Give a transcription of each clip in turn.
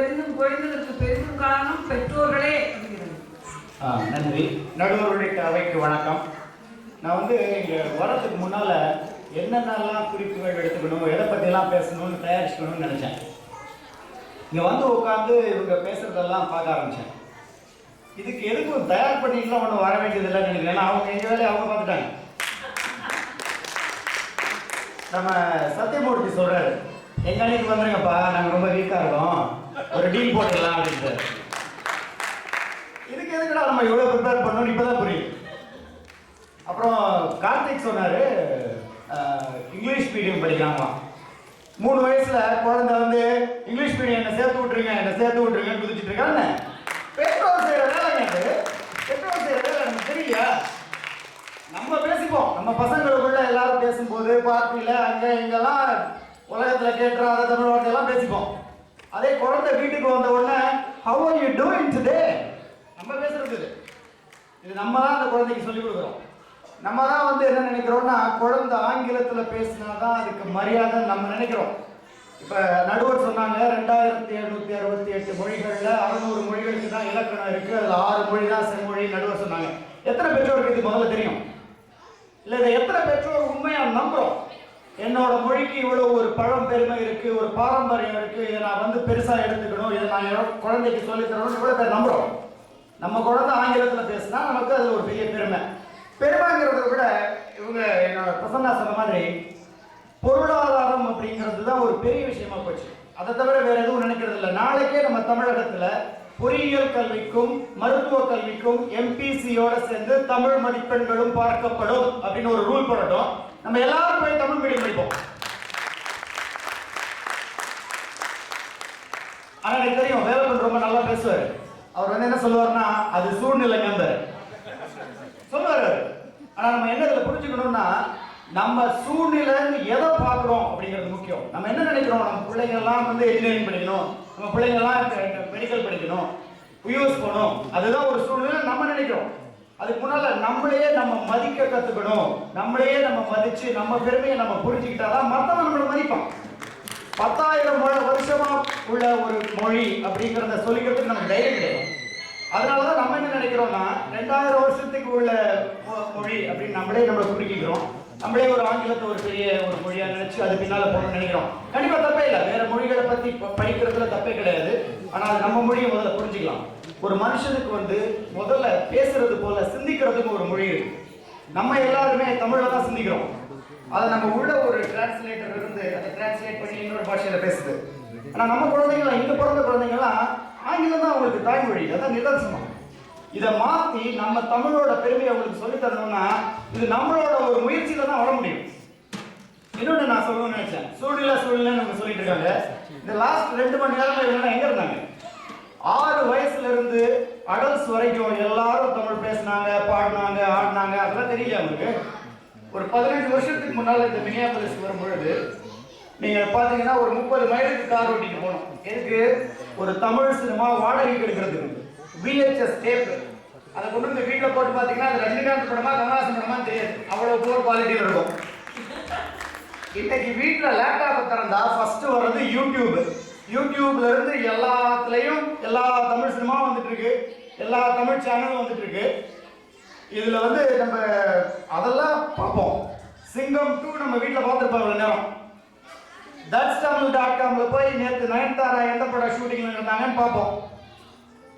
பெரிதும் பொழிந்ததற்கு பெரிதும் காரணம் பெற்றோர்களே ஆ, நன்றி. நடுவருடைய அவைக்கு வணக்கம். நான் வந்து இங்கே வரதுக்கு முன்னால் என்னென்னலாம் குறிப்புகள் எடுத்துக்கணும் எதை பற்றிலாம் பேசணும்னு தயாரிச்சுக்கணும்னு நினச்சேன். இங்கே வந்து உட்காந்து இவங்க பேசுகிறதெல்லாம் பார்க்க ஆரம்பித்தேன் இதுக்கு எதுக்கும் தயார் பண்ணிட்டுலாம் ஒன்றும் வர வேண்டியதில்லைன்னு நினைக்கிறேன் ஏன்னா அவங்க எங்கள் வேலையை அவங்க பார்த்துட்டாங்க. நம்ம சத்தியமூர்த்தி சொல்கிறாரு எங்கள் அன்னைக்கு வந்துருங்கப்பா நாங்கள் ரொம்ப வீக்காக இருக்கோம். ஒரு டீல் போட்டுடலாம் அப்படின்ட்டு இதுக்கு எதுக்குடா நம்ம இவ்வளோ ப்ரிப்பேர் பண்ணணும் இப்பதான் புரியுது. அப்புறம் கார்த்திக் சொன்னாரு இங்கிலீஷ் மீடியம் படிக்கலாமா? மூணு வயசுல குழந்தை வந்து இங்கிலீஷ் மீடியம் என்ன சேர்த்து விட்டுருங்க என்ன சேர்த்து விட்டுருங்கன்னு குதிச்சுட்டு இருக்காங்க பெற்றோர் செய்யற வேலைங்க அது பெட்ரோல் செய்யற வேலை எனக்கு தெரியல நம்ம பேசிப்போம். நம்ம பசங்களுக்குள்ள எல்லாரும் பேசும்போது பார்ட்டியில அங்க இங்கெல்லாம் உலகத்துல கேட்டுற அதை தமிழ் வார்த்தையெல்லாம் பேசிப்போம். அதே குழந்தை வீட்டுக்கு வந்த உடனே how are you doing today நம்ம பேசுறது இது. இது நம்ம தான் அந்த குழந்தைக்கு சொல்லிக் கொடுக்குறோம். நம்ம தான் வந்து என்ன நினைக்கிறோம்னா குழந்தை ஆங்கிலத்தில் பேசினா தான் அதுக்கு மரியாதை நம்ம நினைக்கிறோம். இப்போ நடுவர் சொன்னாங்க ரெண்டாயிரத்தி எழுநூத்தி அறுபத்தி எட்டு மொழிகளில் அறுநூறு மொழிகளுக்கு தான் இலக்கணம் இருக்கு. அதில் ஆறு மொழி தான் செம்மொழி நடுவர் சொன்னாங்க. எத்தனை பெற்றோருக்கு இது முதல்ல தெரியும்? இல்லை இதை எத்தனை பெற்றோர் உண்மையாக நம்புகிறோம் என்னோட மொழிக்கு இவ்வளவு ஒரு பழம் பெருமை இருக்கு ஒரு பாரம்பரியம் இருக்கு இதை நான் வந்து பெருசா எடுத்துக்கணும் இதை நான் என்னோட குழந்தைக்கு சொல்லி தரணும் இவ்வளவு பேர் நம்புறோம். நம்ம குழந்தை ஆங்கிலத்துல பேசினா நமக்கு அது ஒரு பெரிய பெருமை. பெருமைங்கிறத விட இவங்க என்னோட பிரசன்னா சொன்ன மாதிரி பொருளாதாரம் அப்படிங்கிறது தான் ஒரு பெரிய விஷயமா போச்சு. அதை தவிர வேற எதுவும் நினைக்கிறது இல்லை. நாளைக்கே நம்ம தமிழகத்துல பொறியியல் கல்விக்கும் மருத்துவ கல்விக்கும் எம்பிசியோட சேர்ந்து தமிழ் மதிப்பெண்களும் பார்க்கப்படும் அப்படின்னு ஒரு ரூல் போடட்டும். நம்ம எல்லாரும் போய் தமிழ் மீடியம் படிப்போம். ஆனா எனக்கு தெரியும் வேலப்பன் ரொம்ப நல்லா பேசுவாரு. அவர் வந்து என்ன சொல்லுவாருன்னா அது சூழ்நிலைங்க சொல்லுவாரு ஆனா நம்ம என்ன இதுல புரிஞ்சுக்கணும்னா நம்ம சூழ்நிலைன்னு எதை பார்க்குறோம் அப்படிங்கிறது முக்கியம். நம்ம என்ன நினைக்கிறோம்? நம்ம பிள்ளைங்க எல்லாம் வந்து இன்ஜினியரிங் படிக்கணும். நம்ம பிள்ளைங்க எல்லாம் மெடிக்கல் படிக்கணும். யூஎஸ் போகணும். அதுதான் ஒரு சூழ்நிலை நம்ம நினைக்கிறோம். அதுக்கு முன்னால நம்மளையே நம்ம மதிக்க கத்துக்கணும். நம்மளையே நம்ம மதிச்சு நம்ம பெருமையை நம்ம புரிஞ்சுக்கிட்டாதான் மத்தவன் நம்மளை மதிப்பான். பத்தாயிரம் வருஷமா உள்ள ஒரு மொழி அப்படிங்கிறத சொல்லிக்கிறதுக்கு நமக்கு தைரியம் கிடையாது. அதனாலதான் நம்ம என்ன நினைக்கிறோம்னா ரெண்டாயிரம் வருஷத்துக்கு உள்ள மொழி அப்படின்னு நம்மளே நம்மளை குறிக்கிறோம் நம்மளே ஒரு ஆங்கிலத்தை ஒரு பெரிய ஒரு மொழியா நினைச்சு அது பின்னால போகணும்னு நினைக்கிறோம். கண்டிப்பா தப்பே இல்லை. வேற மொழிகளை பத்தி படிக்கிறதுல தப்பே கிடையாது. ஆனா அது நம்ம மொழியை முதல்ல புரிஞ்சுக்கலாம். ஒரு மனுஷனுக்கு வந்து முதல்ல பேசுறது போல சிந்திக்கிறதுக்கு ஒரு மொழி இருக்கு. நம்ம எல்லாருமே தமிழ்ல தான் சிந்திக்கிறோம். அதை நம்ம உள்ள ஒரு டிரான்ஸ்லேட்டர் இருந்து அதை டிரான்ஸ்லேட் பண்ணி இன்னொரு பாஷையில பேசுது. ஆனா நம்ம குழந்தைங்களாம் இங்க பிறந்த குழந்தைங்களாம் ஆங்கிலம் தான் அவங்களுக்கு தாய்மொழி. அதான் நிதர்சனம். இதை மாத்தி நம்ம தமிழோட பெருமையை அவங்களுக்கு சொல்லி தரணும்னா இது நம்மளோட ஒரு முயற்சியில தான் வர முடியும். இன்னொன்று நான் சொல்லணும்னு நினைச்சேன். சூழ்நிலை சூழ்நிலை நம்ம சொல்லிட்டு இருக்காங்க. இந்த லாஸ்ட் ரெண்டு மணி நேரமா இவங்க எங்க இருந்தாங்க? ஆறு வயசுல இருந்து அடல்ஸ் வரைக்கும் எல்லாரும் தமிழ் பேசினாங்க பாடினாங்க ஆடினாங்க அதெல்லாம் தெரியல அவங்களுக்கு ஒரு பதினஞ்சு வருஷத்துக்கு முன்னால இந்த மினியாபலிஸ் வரும் பொழுது நீங்க பாத்தீங்கன்னா ஒரு முப்பது மைலுக்கு கார் ஓட்டிட்டு போகணும் எதுக்கு? ஒரு தமிழ் சினிமா வாடகைக்கு எடுக்கிறதுக்கு விஹெச்எஸ் டேப் அதை கொண்டு வந்து வீட்டில் போட்டு பார்த்தீங்கன்னா அது ரஜினிகாந்த் படமா கமலாசன் படமா தெரியாது. அவ்வளோ போர் குவாலிட்டியில் இருக்கும். இன்னைக்கு வீட்டில் லேப்டாப் திறந்தா ஃபர்ஸ்ட் வர்றது யூடியூப் யூடியூப்ல இருந்து எல்லாத்துலயும் எல்லா தமிழ் சினிமாவும் வந்துட்டு இருக்கு எல்லா தமிழ் சேனலும் வந்துட்டு இருக்கு இதுல வந்து நம்ம அதெல்லாம் பார்ப்போம். சிங்கம் டூ நம்ம வீட்டில் பார்த்துருப்போம் இவ்வளோ நேரம். தட்ஸ் தமிழ் டாட் காம்ல போய் நேற்று நயன்தாரா எந்த படம் ஷூட்டிங்ல இருந்தாங்கன்னு பார்ப்போம்.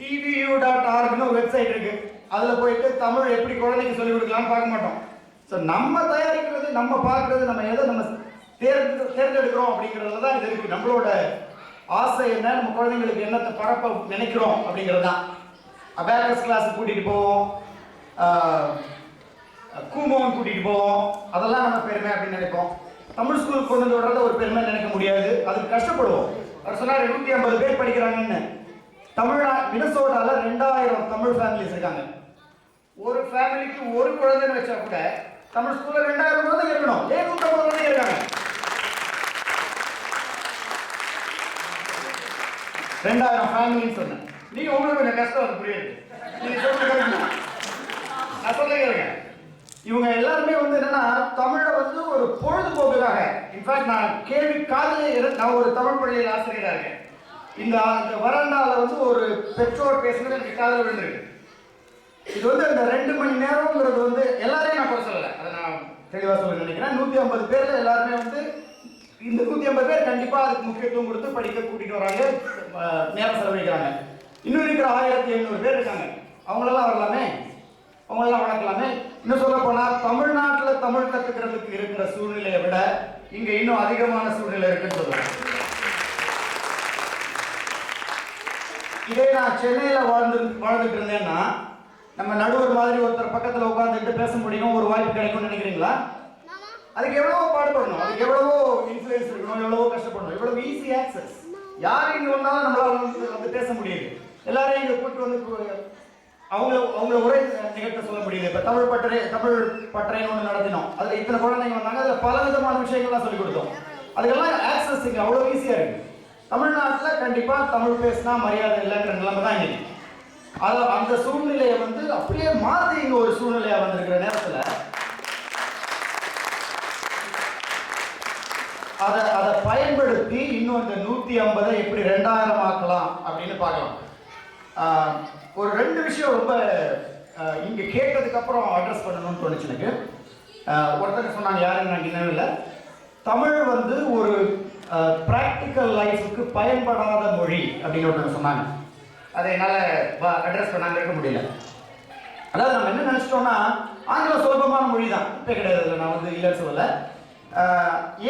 டிவியூ டாட் ஆர்க்னு ஒரு வெப்சைட் இருக்கு. அதில் போயிட்டு தமிழ் எப்படி குழந்தைக்கு சொல்லிக் கொடுக்கலாம்னு பார்க்க மாட்டோம். ஸோ நம்ம தயாரிக்கிறது நம்ம பார்க்கறது நம்ம எதை நம்ம தேர்ந்து தேர்ந்தெடுக்கிறோம் அப்படிங்கிறதுல தான் இது இருக்கு. நம்மளோட ஆசை என்ன? நம்ம குழந்தைங்களுக்கு என்னத்தை பரப்ப நினைக்கிறோம் அப்படிங்கிறது தான் அபேக்கஸ் கிளாஸ் கூட்டிகிட்டு போவோம் கூமோன் கூட்டிகிட்டு போவோம். அதெல்லாம் நம்ம பெருமை அப்படின்னு நினைப்போம். தமிழ் ஸ்கூல் கொண்டு வந்து விடுறத ஒரு பெருமை நினைக்க முடியாது. அதுக்கு கஷ்டப்படுவோம். அவர் சொன்னார் நூற்றி ஐம்பது பேர் படிக்கிறாங்கன்னு. தமிழ்நா மினசோட்டால ரெண்டாயிரம் தமிழ் ஃபேமிலிஸ் இருக்காங்க. ஒரு ஃபேமிலிக்கு ஒரு குழந்தைன்னு வச்சா கூட தமிழ் ஸ்கூல்ல ரெண்டாயிரம் குழந்தை இருக்கணும். ஏன் நூற்றம்பது குழந்தை இருக்காங்க? ரெண்டாயிரம் ஃபேமிலின்னு சொன்னேன். நீங்கள் உங்களுக்கு கொஞ்சம் கஷ்டம் அது புரியுது. நீங்கள் நான் சொல்ல இவங்க எல்லாருமே வந்து என்னன்னா தமிழை வந்து ஒரு பொழுதுபோக்குக்காக இன்ஃபேக்ட் நான் கேள்வி காதலே இரு- நான் ஒரு தமிழ் பள்ளியில் ஆசிரியராக இருக்கேன். இந்த இந்த வந்து ஒரு பெற்றோர் பேசுனது எனக்கு காதல் விழுந்துருக்கு. இது வந்து இந்த ரெண்டு மணி நேரம்ங்கிறது வந்து எல்லாரையும் நான் குறை சொல்லலை. அதை நான் தெளிவாக சொல்ல நினைக்கிறேன். நூற்றி ஐம்பது பேரில் எல்லாருமே வந்து இந்த நூற்றி ஐம்பது பேர் கண்டிப்பாக அதுக்கு முக்கியத்துவம் கொடுத்து படிக்க கூட்டிகிட்டு வராங்க. நேரம் செலவழிக்கிறாங்க. இன்னும் இருக்கிற ஆயிரத்தி எழுநூறு பேர் இருக்காங்க. அவங்களெல்லாம் வரலாமே? அவங்களெல்லாம் வளர்க்கலாமே? இன்னும் சொல்ல போனால் தமிழ்நாட்டில் தமிழ் கற்றுக்கிறதுக்கு இருக்கிற சூழ்நிலையை விட இங்கே இன்னும் அதிகமான சூழ்நிலை இருக்குன்னு சொல்லுவாங்க. இதே நான் சென்னையில் வாழ்ந்து வாழ்ந்துட்டு இருந்தேன்னா நம்ம நடுவர் மாதிரி ஒருத்தர் பக்கத்தில் உட்காந்துட்டு பேச முடியும்? ஒரு வாய்ப்பு கிடைக்கும்னு நினைக்கிறீங்களா? அதுக்கு எவ்வளவோ பாடுபடணும் அதுக்கு எவ்வளவோ இன்ஃப்ளூயன்ஸ் இருக்கணும் எவ்வளவோ கஷ்டப்படணும். எவ்வளவு ஈஸி ஆக்சஸ் யார் இங்கே வந்தாலும் நம்மளால வந்து பேச முடியுது. எல்லாரையும் இங்கே கூப்பிட்டு வந்து அவங்கள அவங்கள உரை நிகழ்த்த சொல்ல முடியுது இப்போ தமிழ் பட்டறை தமிழ் பட்டறைன்னு ஒன்று நடத்தினோம். அதில் இத்தனை குழந்தைங்க வந்தாங்க. அதில் பல விதமான விஷயங்கள்லாம் சொல்லிக் கொடுத்தோம். அதுக்கெல்லாம் ஆக்சஸ் இங்கே அவ்வளோ ஈஸியாக இருக்கு. தமிழ்நாட்டில் கண்டிப்பாக தமிழ் பேசினா மரியாதை இல்லைங்கிற நிலைமை தான் இன்னைக்கு அதை அந்த சூழ்நிலையை வந்து அப்படியே மாற்றி இங்கே ஒரு சூழ்நிலையாக வந்திருக்கிற நேரத்தில் அதை அதை பயன்படுத்தி இன்னும் இந்த நூற்றி ஐம்பதை எப்படி ரெண்டாயிரம் ஆக்கலாம் அப்படின்னு பார்க்கலாம் ஒரு ரெண்டு விஷயம் ரொம்ப இங்கே கேட்டதுக்கப்புறம் அட்ரஸ் பண்ணணும்னு தோணுச்சு எனக்கு. ஒருத்தர் சொன்னாங்க யாருன்னு நான் நினைவில்லை தமிழ் வந்து ஒரு ப்ராக்டிக்கல் லைஃபுக்கு பயன்படாத மொழி அப்படின்னு ஒருத்தர் சொன்னாங்க. அதை என்னால் அட்ரஸ் பண்ணாங்க இருக்க முடியல. அதாவது நம்ம என்ன நினச்சிட்டோம்னா ஆங்கிலம் சுலபமான மொழி தான் இப்போ கிடையாது நான் வந்து இல்லைன்னு சொல்லலை.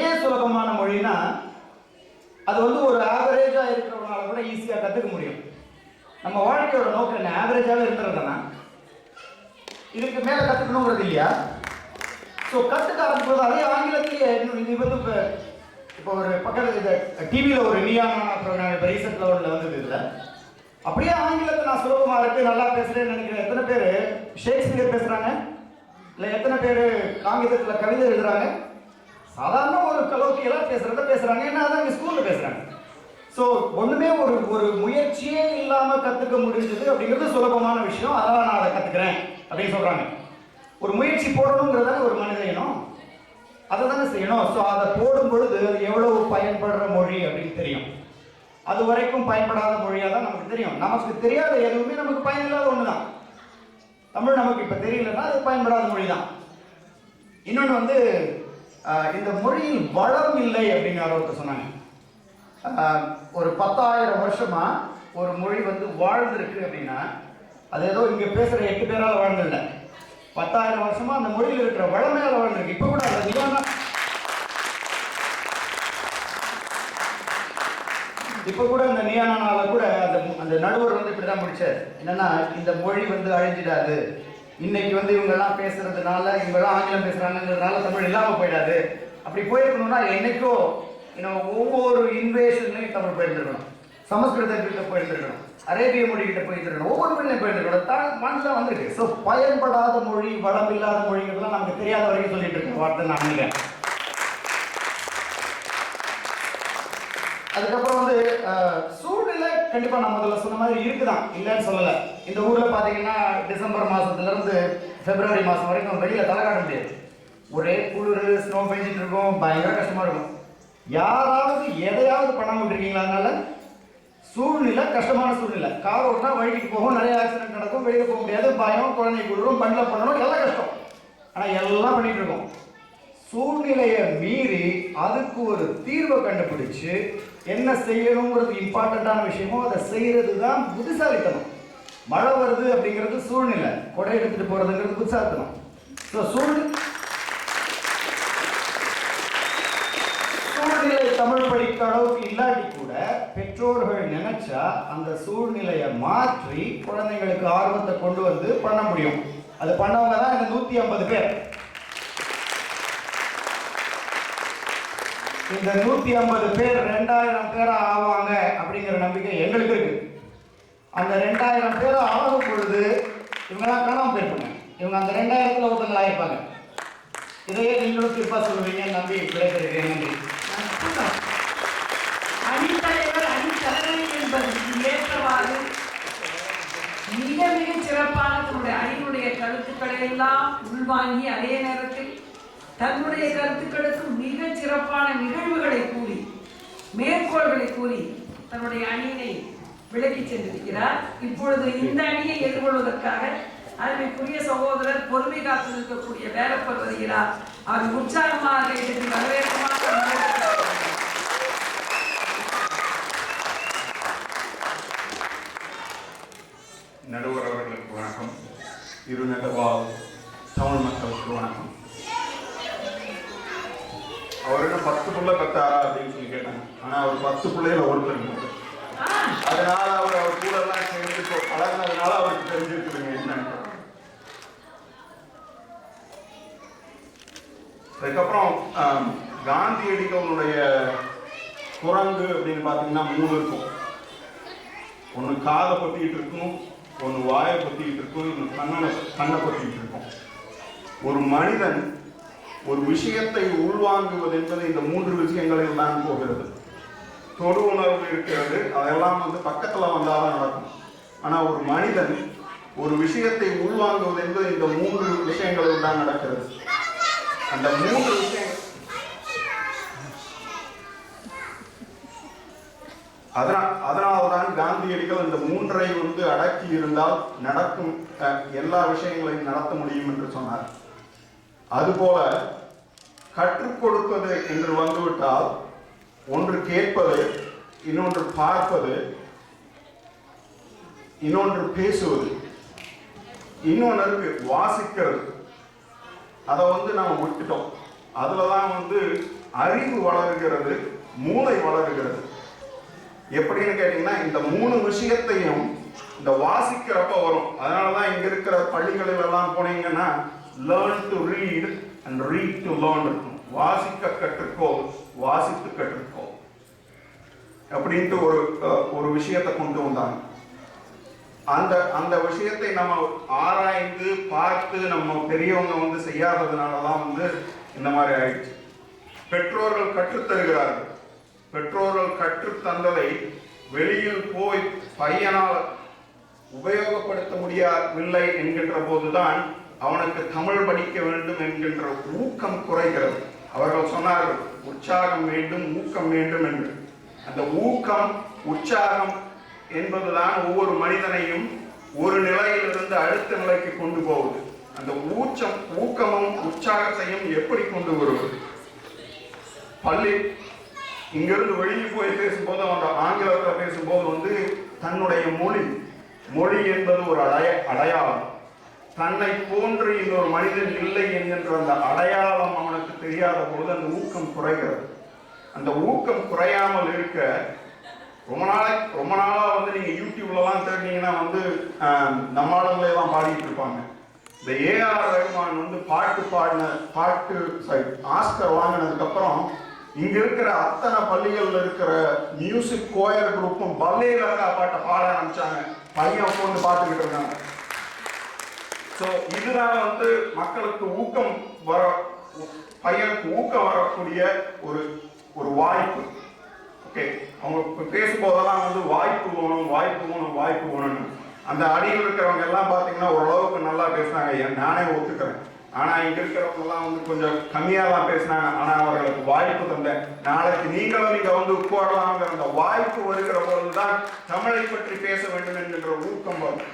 ஏன் சுலபமான மொழினா அது வந்து ஒரு ஆவரேஜாக இருக்கிறவனால கூட ஈஸியாக கற்றுக்க முடியும். நம்ம வாழ்க்கையோட நோக்கம் என்ன? ஆவரேஜாகவே இருக்கிறதுனா இதுக்கு மேலே கற்றுக்கணுங்கிறது இல்லையா? ஸோ கற்றுக்க ஆரம்பிக்கும் அதே ஆங்கிலத்திலேயே இன்னும் இது வந்து இப்போ இப்போ ஒரு பக்கத்தில் இந்த டிவியில் ஒரு நியானா அப்புறம் இப்போ ரீசெண்ட் ஒன்றில் வந்தது இதில். அப்படியே ஆங்கிலத்தை நான் சுலபமாக இருக்கு நல்லா பேசுகிறேன்னு நினைக்கிறேன். எத்தனை பேர்? ஷேக்ஸ்பியர் பேசுகிறாங்க இல்லை எத்தனை பேர்? காங்கிதத்தில் கவிதை எழுதுறாங்க? சாதாரண ஒரு கலோக்கியெல்லாம் பேசுகிறத பேசுகிறாங்க ஏன்னா அதான் இங்கே ஸ்கூலில் பேசுகிறாங்க ஸோ ஒன்றுமே ஒரு ஒரு முயற்சியே இல்லாமல் கற்றுக்க முடிஞ்சது அப்படிங்கிறது சுலபமான விஷயம். அதனால் நான் அதை கற்றுக்கிறேன் அப்படின்னு சொல்கிறாங்க ஒரு முயற்சி போடணுங்கிறதானே ஒரு மனித இனம்? அதை தானே செய்யணும். ஸோ அதை போடும் பொழுது அது எவ்வளவு பயன்படுற மொழி அப்படின்னு தெரியும். அது வரைக்கும் பயன்படாத மொழியாக தான் நமக்கு தெரியும். நமக்கு தெரியாத எதுவுமே நமக்கு பயனில்லாத ஒன்று தான் தமிழ் நமக்கு இப்போ தெரியலன்னா அது பயன்படாத மொழி தான் இன்னொன்று வந்து இந்த மொழியில் வளம் இல்லை அப்படின்னு யாரோ சொன்னாங்க. ஒரு பத்தாயிரம் வருஷமா ஒரு மொழி வந்து வாழ்ந்திருக்கு அப்படின்னா அது ஏதோ இங்கே பேசுகிற எட்டு பேரால் வாழ்ந்தில்ல பத்தாயிரம் வருஷமா அந்த மொழியில் இருக்கிற வளமையால் வாழ்ந்திருக்கு. இப்போ கூட அது நியானா இப்போ கூட அந்த நியானால கூட அந்த அந்த நடுவர் வந்து இப்படி தான் முடிச்சார். என்னன்னா இந்த மொழி வந்து அழிஞ்சிடாது. இன்னைக்கு வந்து இவங்கெல்லாம் பேசுறதுனால இவங்கெல்லாம் ஆங்கிலம் பேசுறாங்கிறதுனால தமிழ் இல்லாமல் போயிடாது. அப்படி போயிருக்கணும்னா என்னைக்கோ இன்னும் ஒவ்வொரு இன்வேஷன்லையும் தமிழ் போயிருந்துருக்கணும். சமஸ்கிருதத்திட்ட போயிருந்துருக்கணும். அரேபிய மொழி கிட்ட போயிருந்துருக்கணும். ஒவ்வொரு மொழியும் போயிருந்துருக்கணும். தான் மனசில் வந்திருக்கு. ஸோ பயன்படாத மொழி வளம் இல்லாத மொழிங்கிறதுலாம் நமக்கு தெரியாத வரைக்கும் சொல்லிட்டு இருக்கோம். வார்த்தை நான் நினைக்கிறேன் அதுக்கப்புறம் வந்து கண்டிப்பா நான் முதல்ல சொன்ன மாதிரி இருக்குதான். இல்லைன்னு சொல்லல. இந்த ஊர்ல பாத்தீங்கன்னா டிசம்பர் மாசத்துல இருந்து பிப்ரவரி மாசம் வரைக்கும் வெளியில தலை காட்ட முடியாது. ஒரே குளிர் ஸ்னோ பெஞ்சிட்டு இருக்கும் பயங்கர கஷ்டமா இருக்கும். யாராவது எதையாவது பண்ண இருக்கீங்களா அதனால? சூழ்நிலை கஷ்டமான சூழ்நிலை. கார் ஓட்டினா வழிக்கு போகும் நிறைய ஆக்சிடென்ட் நடக்கும் வெளியில போக முடியாது. பயம் குழந்தை குளிரும் பண்ணல பண்ணணும் எல்லாம் கஷ்டம். ஆனா எல்லாம் பண்ணிட்டு இருக்கோம். சூழ்நிலையை மீறி அதுக்கு ஒரு தீர்வை கண்டுபிடிச்சு என்ன செய்யணுங்கிறது இம்பார்ட்டண்ட்டான விஷயமோ அதை செய்யறது தான் புத்திசாலித்தனம். மழை வருது அப்படிங்கிறது சூழ்நிலை. கொடை எடுத்துட்டு போறதுங்கிறது புத்திசாலித்தனம். ஸோ சூழ்நிலை சூழ்நிலை தமிழ் படிக்க அளவுக்கு இல்லாட்டி கூட பெற்றோர்கள் நினைச்சா அந்த சூழ்நிலையை மாற்றி குழந்தைங்களுக்கு ஆர்வத்தை கொண்டு வந்து பண்ண முடியும். அது பண்ணவங்க தான் இந்த நூற்றி ஐம்பது பேர். இந்த நூத்தி ஐம்பது பேர் ரெண்டாயிரம் பேரா ஆவாங்க அப்படிங்கிற நம்பிக்கை எங்களுக்கு இருக்கு. அந்த ரெண்டாயிரம் பேர் ஆகும் பொழுது இவங்கெல்லாம் காணாம போயிருப்பாங்க. இவங்க அந்த ரெண்டாயிரத்துல ஒருத்தங்க ஆயிருப்பாங்க. இதையே நீங்களும் தீர்ப்பா சொல்லுவீங்கன்னு நம்பி விடைபெறுகிறேன். நன்றி. அணித்தலைவர் அணித்தலைவர் ஏற்றவாறு மிக மிக சிறப்பான தன்னுடைய அணியினுடைய கருத்துக்களை எல்லாம் உள்வாங்கி அதே நேரத்தில் தன்னுடைய கருத்துக்களுக்கு மிக சிறப்பான நிகழ்வுகளை கூறி மேற்கோள்களை கூறி தன்னுடைய அணியினை விலக்கி சென்றிருக்கிறார். இப்பொழுது இந்த அணியை எதிர்கொள்வதற்காக அருமைக்குரிய சகோதரர் பொறுமை காத்து நிற்கக்கூடிய வேலப்பர் வருகிறார் அவர் உற்சாகமாக இதற்கு வரவேற்கமாக வரவேற்கிறார். நடுவர் அவர்களுக்கு வணக்கம் இருநகர்வால் தமிழ் மக்களுக்கு வணக்கம் அவரிடம் பத்து புள்ள பெற்றாரா அப்படின்னு சொல்லி கேட்டாங்க ஆனா அவர் பத்து பிள்ளையில ஒருத்தர் இருந்தாரு. ஆ, அதனால அவர் அவர் கூட எல்லாம் சேர்ந்து இப்போ பழகினதுனால அவருக்கு தெரிஞ்சிருக்குதுங்க என்னன்னு அதுக்கப்புறம் ஆம், காந்தியடிகளுடைய குரங்கு அப்படின்னு பார்த்தீங்கன்னா மூணு இருக்கும் ஒன்று காதை பொத்திக்கிட்டு இருக்கும் ஒன்று வாயை பற்றிக்கிட்டு இருக்கும் இவங்க கண்ணனை கண்ணை பற்றிக்கிட்டு இருக்கும். ஒரு மனிதன் ஒரு விஷயத்தை உள்வாங்குவது என்பது இந்த மூன்று விஷயங்களில் தான் போகிறது. தொடு உணர்வு இருக்கிறது அதெல்லாம் வந்து பக்கத்தில் வந்தால் தான் நடக்கும். ஆனால் ஒரு மனிதன் ஒரு விஷயத்தை உள்வாங்குவது என்பது இந்த மூன்று விஷயங்களில் தான் நடக்கிறது. அந்த மூன்று விஷயம் அதனால் அதனால்தான் காந்தியடிகள் இந்த மூன்றை வந்து அடக்கி இருந்தால் நடக்கும் எல்லா விஷயங்களையும் நடத்த முடியும் என்று சொன்னார். அதுபோல கற்றுக் கொடுப்பது என்று வந்துவிட்டால் ஒன்று கேட்பது இன்னொன்று பார்ப்பது இன்னொன்று பேசுவது இன்னொன்று இருக்கு வாசிக்கிறது. அதை வந்து நம்ம விட்டுட்டோம். அதுல தான் வந்து அறிவு வளர்கிறது மூளை வளருகிறது. எப்படின்னு கேட்டீங்கன்னா இந்த மூணு விஷயத்தையும் இந்த வாசிக்கிறப்ப வரும். அதனால தான் இங்க இருக்கிற பள்ளிகளில் எல்லாம் போனீங்கன்னா learn to read and read to learn இருக்கும். வாசிக்க கற்றுக்கோ வாசித்து கற்றுக்கோ. அப்படின்ட்டு ஒரு ஒரு விஷயத்தை கொண்டு வந்தாங்க. அந்த அந்த விஷயத்தை நம்ம ஆராய்ந்து பார்த்து நம்ம பெரியவங்க வந்து செய்யாததுனால தான் வந்து இந்த மாதிரி ஆயிடுச்சு. பெற்றோர்கள் கற்றுத் தருகிறார்கள் பெற்றோர்கள் கற்றுத் தந்ததை வெளியில் போய் பையனால் உபயோகப்படுத்த முடியவில்லை என்கின்ற போதுதான் அவனுக்கு தமிழ் படிக்க வேண்டும் என்கின்ற ஊக்கம் குறைகிறது. அவர்கள் சொன்னார்கள் உற்சாகம் வேண்டும் ஊக்கம் வேண்டும் என்று. அந்த ஊக்கம் உற்சாகம் என்பதுதான் ஒவ்வொரு மனிதனையும் ஒரு நிலையிலிருந்து அடுத்த நிலைக்கு கொண்டு போகுது. அந்த ஊச்சம் ஊக்கமும் உற்சாகத்தையும் எப்படி கொண்டு வருவது? பள்ளி இங்கிருந்து வெளியே போய் பேசும்போது அவன் ஆங்கிலத்தில் பேசும்போது வந்து தன்னுடைய மொழி மொழி என்பது ஒரு அடைய அடையாளம். தன்னை போன்று இன்னொரு மனிதன் இல்லை என்கின்ற அந்த அடையாளம் அவனுக்கு தெரியாத போது அந்த ஊக்கம் குறைகிறது. அந்த ஊக்கம் குறையாமல் இருக்க ரொம்ப நாளை ரொம்ப நாளாக வந்து நீங்கள் யூடியூப்லலாம் தேடினீங்கன்னா வந்து நம்ம ஆளுங்களே தான் பாடிட்டு இருப்பாங்க. இந்த ஏஆர் ரஹ்மான் வந்து பாட்டு பாடின பாட்டு சாரி ஆஸ்கர் வாங்கினதுக்கப்புறம் இங்க இருக்கிற அத்தனை பள்ளிகள்ல இருக்கிற மியூசிக் கோயர் குரூப்பும் பல்லே லங்கா பாட்டை பாட ஆரம்பிச்சாங்க. பையன் உட்காந்து பார்த்துக்கிட்டு இருந்தாங்க ஸோ இதுதான் வந்து மக்களுக்கு ஊக்கம் வர பையனுக்கு ஊக்கம் வரக்கூடிய ஒரு ஒரு வாய்ப்பு. ஓகே அவங்க பேசும்போதெல்லாம் வந்து வாய்ப்பு வேணும் வாய்ப்பு வேணும் வாய்ப்பு வேணும்னு. அந்த அடியில் இருக்கிறவங்க எல்லாம் பார்த்தீங்கன்னா ஓரளவுக்கு நல்லா பேசுனாங்க. நானே ஒத்துக்கிறேன். ஆனால் இங்கே இருக்கிறவங்கெல்லாம் வந்து கொஞ்சம் கம்மியாக தான் பேசினாங்க. ஆனால் அவர்களுக்கு வாய்ப்பு தந்தேன் நாளைக்கு நீங்களும் இங்கே வந்து உட்காரலாங்கிற அந்த வாய்ப்பு வருகிற பொழுதுதான் தமிழை பற்றி பேச வேண்டும் என்கின்ற ஊக்கம் வரும்.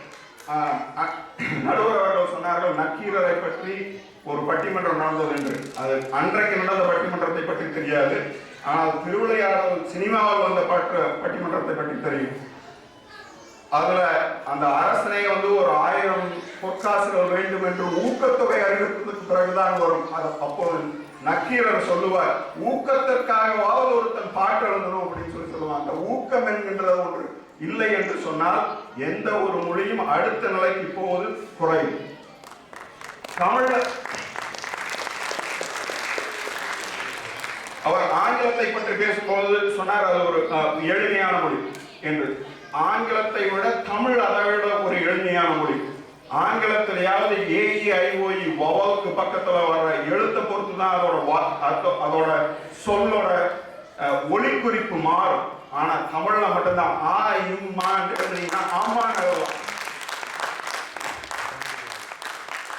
நடுவர் அவர்கள் சொன்னார்கள் நக்கீரரை பற்றி ஒரு பட்டிமன்றம் நடந்தது என்று. அது அன்றைக்கு நடந்த பட்டிமன்றத்தை பற்றி தெரியாது. ஆனால் திருவிளையாடல் சினிமாவில் வந்த பட்டு பட்டிமன்றத்தை பற்றி தெரியும். அதுல அந்த அரசனை வந்து ஒரு ஆயிரம் பொற்காசுகள் வேண்டும் என்று ஊக்கத்தொகை அறிவிப்பதற்கு பிறகுதான் வரும். அது அப்போது நக்கீரர் சொல்லுவார் ஊக்கத்திற்காகவாவது ஒருத்தன் பாட்டு எழுதணும் அப்படின்னு சொல்லி சொல்லுவாங்க. அந்த ஊக்கம் என்கின்றது ஒன்று. இல்லை என்று சொன்னால் எந்த ஒரு மொழியும் அடுத்த நிலைக்கு போவது குறையும். தமிழ அவர் ஆங்கிலத்தை பற்றி பேசும்போது சொன்னார் அது ஒரு எளிமையான மொழி என்று. ஆங்கிலத்தை விட தமிழ் அதை விட ஒரு எளிமையான மொழி. ஆங்கிலத்திலேயாவது ஏஇ ஐஓஇ வவலுக்கு பக்கத்தில் வர்ற எழுத்தை பொறுத்து தான் அதோட வா- அதோட சொல்லோட ஒளிக்குறிப்பு குறிப்பு மாறும். ஆனால் தமிழில் மட்டும்தான் ஆ இம்மான்னு எழுதுனீங்கன்னா ஆமான்னு எழுதலாம்.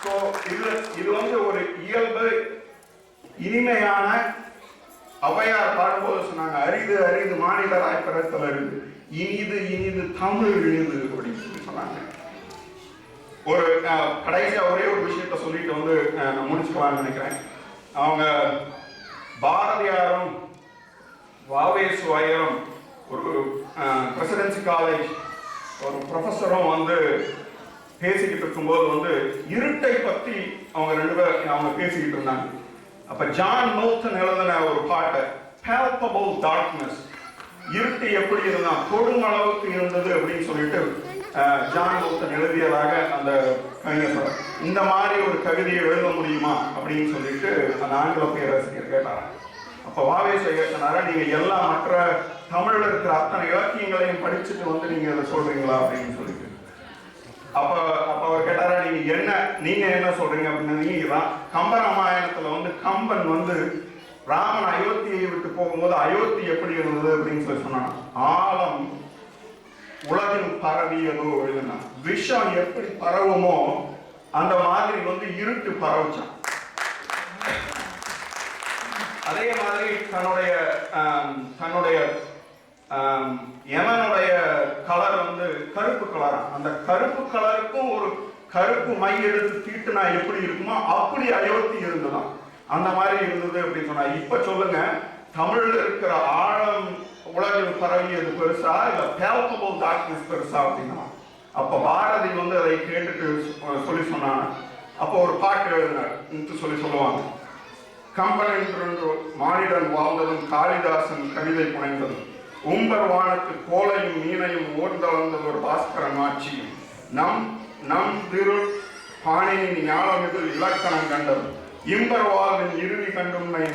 ஸோ இது இது வந்து ஒரு இயல்பு இனிமையான அவையார் பாடும்போது சொன்னாங்க அரிது அரிது மாநில ராய்பரத்தில் அரிது இனிது இனிது தமிழ் இனிது அப்படின்னு சொல்லி சொன்னாங்க. ஒரு கடைசியா ஒரே ஒரு விஷயத்த சொல்லிட்டு வந்து நான் முடிச்சுக்கலாம்னு நினைக்கிறேன். அவங்க பாரதியாரும் வாவேசு ஐயரும் ஒரு பிரசிடென்சி காலேஜ் ஒரு ப்ரொஃபஸரும் வந்து பேசிக்கிட்டு இருக்கும்போது வந்து இருட்டை பத்தி அவங்க ரெண்டு பேர் அவங்க பேசிக்கிட்டு இருந்தாங்க. அப்ப ஜான் நோத்தன் எழுதின ஒரு பாட்டு palpable டார்க்னஸ் இருட்டு எப்படி இருந்தா தொடும் அளவுக்கு இருந்தது அப்படின்னு சொல்லிட்டு ஜான் நோத்தன் எழுதியதாக அந்த கவிஞர் சொல்றார். இந்த மாதிரி ஒரு கவிதையை எழுத முடியுமா அப்படின்னு சொல்லிட்டு அந்த ஆங்கில பேராசிரியர் கேட்டாராம். அப்போ வாவேச சொன்னாரா நீங்க எல்லா மற்ற தமிழ்ல இருக்கிற அத்தனை இலக்கியங்களையும் படிச்சுட்டு வந்து நீங்க அதை சொல்றீங்களா? அப்படின்னு சொல்லிட்டு. அப்ப அப்ப அவர் கேட்டாரா நீங்க என்ன நீங்க என்ன சொல்றீங்க? அப்படின்னு நீங்க தான் கம்பராமாயணத்துல வந்து கம்பன் வந்து ராமன் அயோத்தியை விட்டு போகும்போது அயோத்தி எப்படி இருந்தது அப்படின்னு சொல்லி சொன்னான். ஆழம் உலகின் பரவியதோ எழுதினான் விஷம் எப்படி பரவுமோ அந்த மாதிரி வந்து இருட்டு பரவுச்சான். அதே மாதிரி தன்னுடைய தன்னுடைய எமனுடைய கலர் வந்து கருப்பு கலரா அந்த கருப்பு கலருக்கும் ஒரு கருப்பு மை எடுத்து தீட்டுனா எப்படி இருக்குமோ அப்படி அயோத்தி இருந்ததான் அந்த மாதிரி இருந்தது அப்படின்னு சொன்னா இப்ப சொல்லுங்க தமிழ்ல இருக்கிற ஆழம் உலகில் பரவியது பெருசா இல்ல palpable darkness பெருசா அப்படின்னா? அப்ப பாரதி வந்து அதை கேட்டுட்டு சொல்லி சொன்னாங்க. அப்போ ஒரு பாட்டு எழுதினார் சொல்லி சொல்லுவாங்க. கம்பன் என்று மானிடன் வாழ்ந்ததும் காளிதாசன் கவிதை புனைந்ததும் உம்பர் வானத்து கோலையும் மீனையும் ஓர்ந்தளந்தது ஒரு பாஸ்கரன் ஆட்சியும் நம் நம் திரு பாணியின் ஞானமிதில் இலக்கணம் கண்டது இம்பர்வாளன் இறுதி கண்டும்மை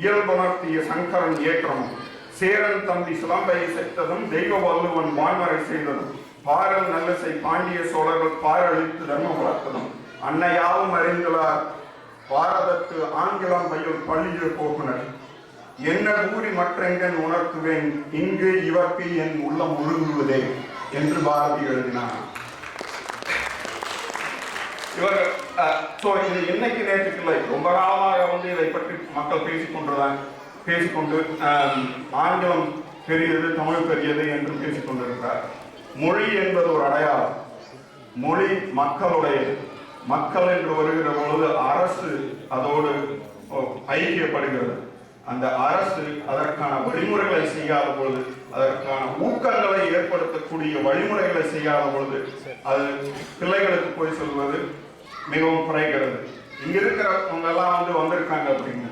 இயல்புணர்த்திய சங்கரன் ஏற்றமும் சேரன் தம்பி சிலம்பை செத்ததும் தெய்வ வல்லுவன் வான்மறை செய்ததும். பாரல் நல்லசை பாண்டிய சோழர்கள் பாரழித்து தர்மம் வளர்த்ததும். அன்னையாவும் அறிந்துள்ளார் பாரதத்து ஆங்கிலம் பயில் பள்ளியில் போகுனர். என்ன கூறி மற்றெங்கன் உணர்த்துவேன் இங்கு இவர்க்கு என் உள்ளம் ஒழுங்குவதே என்று பாரதி எழுதினார். இவர் ஸோ இது இன்னைக்கு நேற்றுக்கு இல்லை ரொம்ப காலமாக வந்து இதை பற்றி மக்கள் பேசிக்கொண்டுதான் பேசிக்கொண்டு ஆங்கிலம் பெரியது தமிழ் பெரியது என்று பேசிக்கொண்டிருக்கிறார் மொழி என்பது ஒரு அடையாளம். மொழி மக்களுடையது. மக்கள் என்று வருகிற பொழுது அரசு அதோடு ஐக்கியப்படுகிறது. அந்த அரசு அதற்கான வழிமுறைகளை செய்யாத பொழுது அதற்கான ஊக்கங்களை ஏற்படுத்தக்கூடிய வழிமுறைகளை செய்யாத பொழுது அது பிள்ளைகளுக்கு போய் சொல்வது மிகவும் குறைகிறது. இங்க இருக்கிறவங்க எல்லாம் வந்து வந்திருக்காங்க அப்படின்னு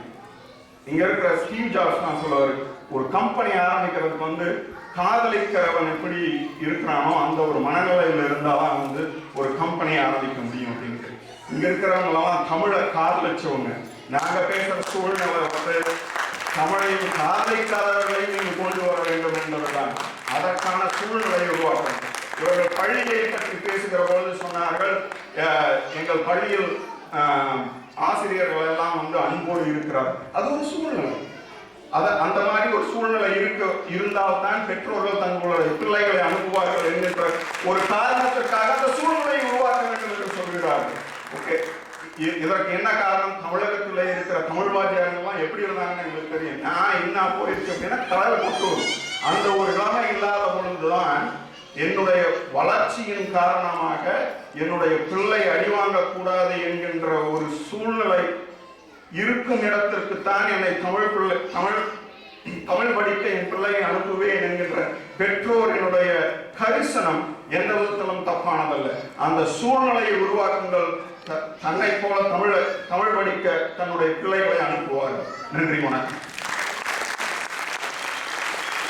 இங்க இருக்கிற ஸ்டீவ் ஜாப்ஸ் தான் சொல்லுவார் ஒரு கம்பெனி ஆரம்பிக்கிறதுக்கு வந்து காதலிக்கிறவன் எப்படி இருக்கிறானோ அந்த ஒரு மனநிலையில் இருந்தால் தான் வந்து ஒரு கம்பெனி ஆரம்பிக்க முடியும் அப்படின்ட்டு. இங்க இருக்கிறவங்கெல்லாம் தமிழை காதலிச்சவங்க. நாங்க பேசுற சூழ்நிலை வந்து தமிழையும் காதலிக்காதவர்களையும் நீங்க கொண்டு வர வேண்டும் என்பதுதான். அதற்கான சூழ்நிலையை உருவாக்கணும். இவர்கள் பள்ளியை பற்றி பேசுகிற பொழுது சொன்னார்கள் எங்கள் பள்ளியில் ஆசிரியர்கள் எல்லாம் வந்து அன்போடு இருக்கிறார். அது ஒரு சூழ்நிலை. அது அந்த மாதிரி ஒரு சூழ்நிலை இருக்க இருந்தால்தான் பெற்றோர்கள் தங்களுடைய பிள்ளைகளை அனுப்புவார்கள் என்கின்ற ஒரு காரணத்திற்காக அந்த சூழ்நிலையை உருவாக்க வேண்டும் என்று சொல்கிறார்கள். ஓகே. இதற்கு என்ன காரணம்? தமிழகத்தில் இருக்கிற தமிழ் வாத்தியார்கள்லாம் எப்படி இருந்தாங்கன்னு எங்களுக்கு தெரியும். நான் என்ன போயிடுச்சு அப்படின்னா தலைவர் கொட்டு அந்த ஒரு நிலைமை இல்லாத பொழுதுதான் என்னுடைய வளர்ச்சியின் காரணமாக என்னுடைய பிள்ளை அடிவாங்கக்கூடாது என்கின்ற ஒரு சூழ்நிலை இருக்கும் இடத்திற்கு தான் என்னை தமிழ் பிள்ளை தமிழ் தமிழ் படிக்க என் பிள்ளையை அனுப்புவேன் என்கின்ற பெற்றோரினுடைய கரிசனம் எந்த விதத்திலும் தப்பானதல்ல. அந்த சூழ்நிலையை உருவாக்குங்கள். த- தன்னை போல தமிழ தமிழ் படிக்க தன்னுடைய பிள்ளைகளை அனுப்புவார்கள். நன்றி வணக்கம்.